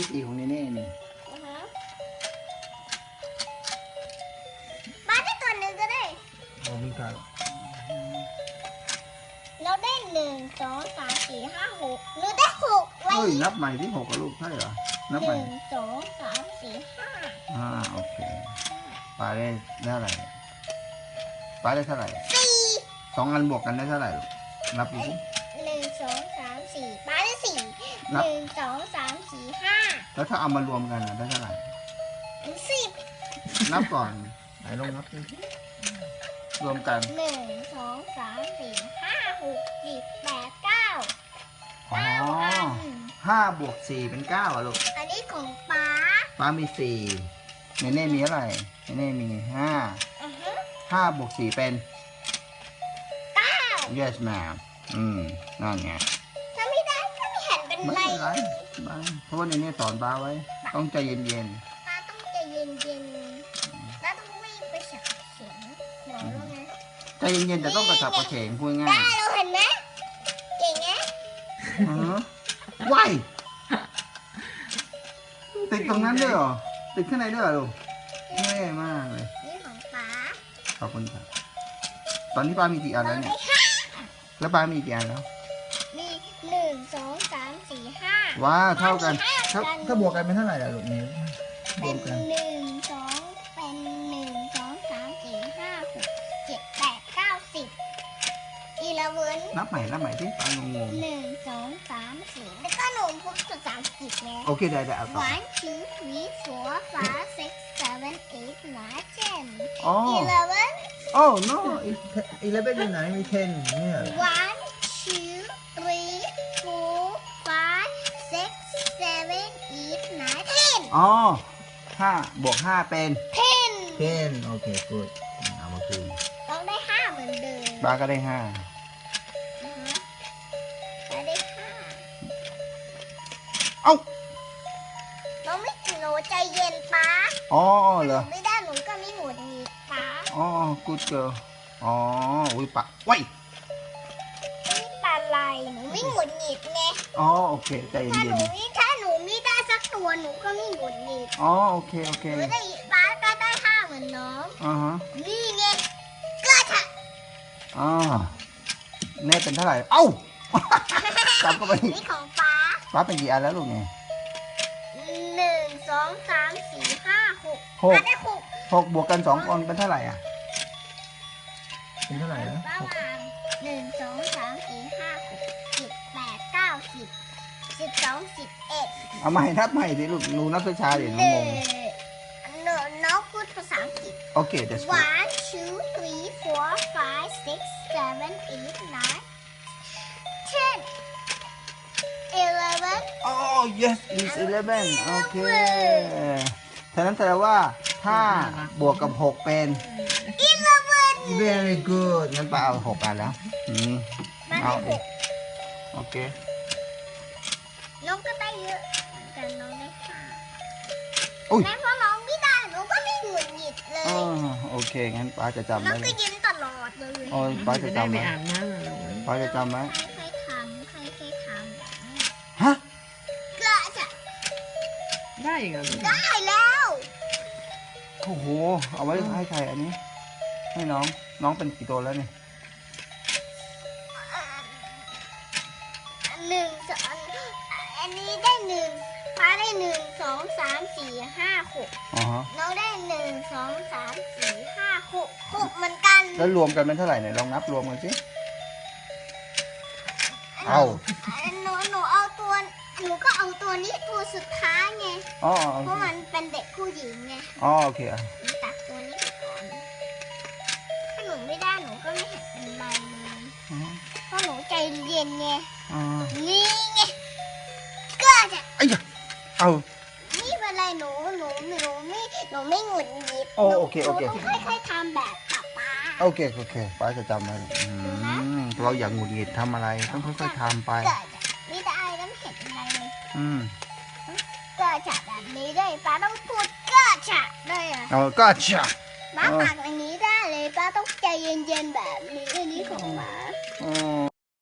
วิธีของเนเน่นี่อือฮะป้าได้ตัวหนึ่งก็ได้โอ้มีการเราได้หนึ่งสองสามสี่ห้าหกหนูได้หกไว้เฮ้ยนับใหม่ที่หกกับลูกใช่เหรอ นับหใหม่นึ่งสองสามสี่ห้าอ่าโอเคปลาได้ได้เท่าไหร่ปลาได้เท่าไหร่สี่สองอันบวกกันได้เท่าไหร่ลูกนับดูสิ หนึ่งสองสามสี่ป้าได้สี่นัหบ นึ่งสองสามสี่ห้า แล้วถ้าเอามารวมกันอะได้เท่าไหร่สิบนับก่อนไหนลองนับดูสิรวมกันหนึ่งสองสามสี่ห้าหกเจ็ดแปดเก้าอ๋อเก้าอันห้าบวกสี่เป็นเก้าอะลูกอันนี้ของป้าป้ามีสี่เนเน่มีเท่าไหร่เนเน่มีห้าอือฮะห้าบวกสี่เป็น เก้า yes ma'am อืมนั่นไงถ้าไม่ได้ถ้า ไม่เห็นเป็นไม่ไรเป็นไรไม่เพราะว่าเนเน่สอนป้าไว้ ต้องใจเย็นป้าต้องใจเย็นๆป้าต้องวิ่งไปฉับเสียงหัวเราไงๆใจเย็นๆแต่ต้องกระฉับกระเฉงพูดง่าได้ยเราเห็นไหมเก่งไงอือฮะว้ายติดตรงนั้นด้วยเหรอติดข้างในด้วยเหรอลูกเท่มากเลย นี่ของป้าขอบคุณครับ ตอนนี้ป้ามีกี่อันเราแล้วเนี่ได้ยห้าแล้วป้ามีกี่อันแล้ว ว้าวเท่ากันห้าถ้ากันถ้าบวกกันเป็นเท่าไหร่ล่ะลูกนี้บเป็วนกกันหนึ่งสองเป็นหนึ่งสองสามสี่ห้าหกเจ็ดแปดเก้าสิบอีเลเวนนับใหม่นับใหม่ที่ป้างงหนึ่งสองสามสี่แล้วก็หนูพูดภาษาอังกฤษไงๆโอเคได้ได้เอาต่อ one two three four five six seven eight nine ten อ๋อ eleven โอ้ no อีเลเว่นอยู่ไหนมีเทนเนี่ย one อ๋อห้าบวกห้าเป็น ten เทนโอเคกูดเอามาคืนต้องได้ห้าเหมือนเดิมป้าก็ได้ห้านะฮะไปได้ห้าเอ้าน้องไม่หนูใจเย็นป้าอ๋อเหรอ ไม่ได้หนูก็ไม่หงุดหงิดป้าอ๋อกูดเกิลอ๋อ อุ้ยปะว้ายไม่เป็นไรหนูไม่หงุดหงิดไงอ๋อ โอเค ใจถ้าเย็หนนูไม่ถ้าหนูไม่ ได้สักตัวหนูก็ไม่หงุดหงิดๆอ๋อโอเคโอเคหนูได้ป้าก็ได้ห้าเหมือนน้องอ่าฮะนี่ไงก็ถ้าอ่าเน่เป็นเท่าไหร่เอ้าจับเข้าไปนี่ของป้าป้าเป็นกี่อันแล้วลูกเนี่ยหนึ่งสองสามสี่ห้าหกหกป้าได้หกหกบวกกันสองคนเป็นเท่าไหร่อะเป็นเท่าไหร่นะป้าหก สิบสองสิบเอ็ดเอาใหม่นับใหม่สิลูกหนูนับช้าๆเดี๋ยวน้องงงหนูน้องพูดภาษาอังกฤษ โอเค that's good one two three four five six seven eight nine ten eleven อ๋อ yes it's eleven โอเคฉะนั้นแสดงว่าห้าบวกกับหกเป็น eleven very good งั้นป้าเอาหกอันแล้วอืมมาเอาได้หอีกกโอเค น้องก็ได้เยอะแต่น้องได้ห้าอุ๊ย แม้เพราะน้องไม่ได้หนูก็ไม่หงุดหงิดเลยอ๋อโอเค งั้นป้าจะจำน้องไว้เลก็ยยิ้มตลอดเลยโอ้ยป้าจะจะได้จำไปไว้อาบน้ำเหรอป้าจะจำไว้ใครเคยทำใครเคยทำแบบนี้ฮะ ก็จะได้เหรอได้แล้วโอ้โห เอาไว้ให้ใครอันนี้ ให้น้อง น้องเป็นกี่ตัวแล้วเนี่ยหนึ่งสอง อันนี้ได้หนึ่งฟ้าได้หนึ่งสองสามสี่ห้าหกอ๋อฮะน้องได้หนึ่งสองสามสี่ห้าหกหกเหมือนกันแล้วรวมกันเป็นเท่าไหร่เนี่ยลองนับรวมกันสิเอาหนูหนูเอาตัวหนูก็เอาตัวนี้ตัวสุดท้ายไงอ๋อเพราะมันเป็นเด็กผู้หญิงไงอ๋อโอเคอะหนูตัดตัวนี้ไปก่อนถ้าหนูไม่ได้หนูก็ไม่เห็นเป็นไรเลยอ๋อเพราะหนูใจเย็นไงอ๋อนี่ไงก็จะไอ้ยะเอา ไม่เป็นไรหนูหนูหนูไม่หนูไม่หงุดหงิดโอ้โอเคโอเค หนูต้องค่อยๆทำแบบป๊าป๊า โอเคโอเคป้าจะจำไว้อืมเราอย่างหงุดหงิดทำอะไรต้องค่อยๆทำไปก็จะไม่ได้แล้วไม่เห็นอะไรเลย อืมก็จะแบบนี้ได้ป้าต้องพูดก็จะได้อะเอาก็จะป้าอ่านอันนี้ได้เลยป้าต้องใจเย็นๆแบบ